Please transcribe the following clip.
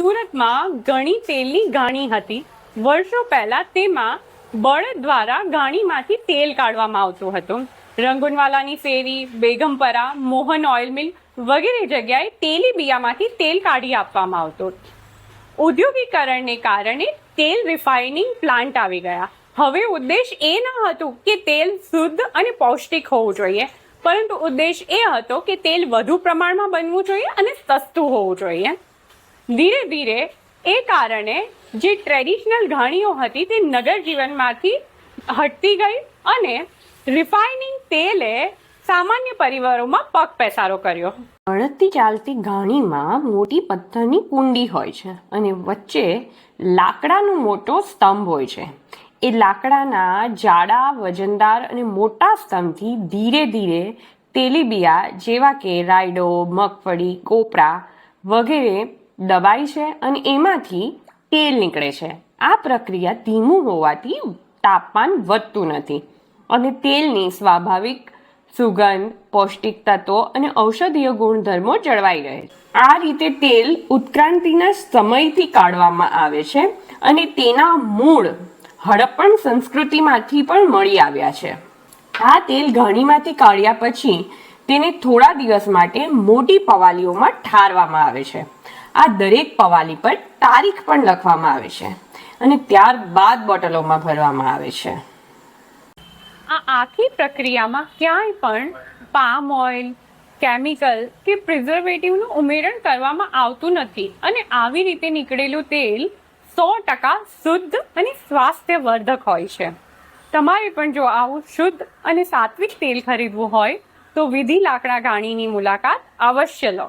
સુરતમાં ઘણી તેલની ગાણી હતી. વર્ષો પહેલા તેમાં બળદ દ્વારા ગાણીમાંથી તેલ કાઢવામાં આવતું હતું. રંગુનવાલાની ફેરી, બેગમપરા, મોહન ઓઇલ મિલ વગેરે જગ્યાએ તેલી બિયામાંથી તેલ કાઢી આપવામાં આવતું. ઉદ્યોગીકરણને કારણે તેલ રિફાઇનિંગ પ્લાન્ટ આવી ગયા. હવે ઉદ્દેશ એ ન હતું કે તેલ શુદ્ધ અને પૌષ્ટિક હોવું જોઈએ, પરંતુ ઉદ્દેશ એ હતો કે તેલ વધુ પ્રમાણમાં બનવું જોઈએ અને સસ્તું હોવું જોઈએ. ધીરે ધીરે એ કારણે જે ટ્રેડિશનલ ઘાણીઓ હતી તે નગર જીવનમાંથી હટતી ગઈ અને રિફાઇનિંગ તેલે સામાન્ય પરિવારોમાં પગ પેસારો કર્યો. બળદથી ચાલતી ઘાણીમાં મોટી પથ્થરની કુંડી હોય છે અને વચ્ચે લાકડાનો મોટો સ્તંભ હોય છે. એ લાકડાના જાડા, વજનદાર અને મોટા સ્તંભથી ધીરે ધીરે તેલીબિયા જેવા કે રાયડો, મગફળી, કોપરા વગેરે દબાય છે અને એમાંથી તેલ નીકળે છે. આ પ્રક્રિયા ધીમું હોવાથી તાપમાન વધતું નથી અને તેલની સ્વાભાવિક સુગંધ, પૌષ્ટિક તત્વો અને ઔષધીય ગુણધર્મો જળવાઈ રહે આ રીતે તેલ ઉત્ક્રાંતિના સમયથી કાઢવામાં આવે છે અને તેના મૂળ હડપ્પણ સંસ્કૃતિમાંથી પણ મળી આવ્યા છે. આ તેલ ઘણીમાંથી કાઢ્યા પછી તેને થોડા દિવસ માટે મોટી પવાલીઓમાં ઠારવામાં આવે છે. આ દરેક પવાલી પર તારીખ પણ લખવામાં આવે છે અને ત્યારબાદ બોટલોમાં ભરવામાં આવે છે. આ આખી પ્રક્રિયામાં ક્યાંય પણ પામ ઓઇલ, કેમિકલ કે પ્રિઝર્વેટિવનું ઉમેરણ કરવામાં આવતું નથી અને આવી રીતે નીકળેલું તેલ સો ટકા શુદ્ધ અને સ્વાસ્થ્યવર્ધક હોય છે. તમારે પણ જો આવું શુદ્ધ અને સાત્વિક તેલ ખરીદવું હોય તો વિધિ લાકડા ઘાણીની મુલાકાત અવશ્ય લો.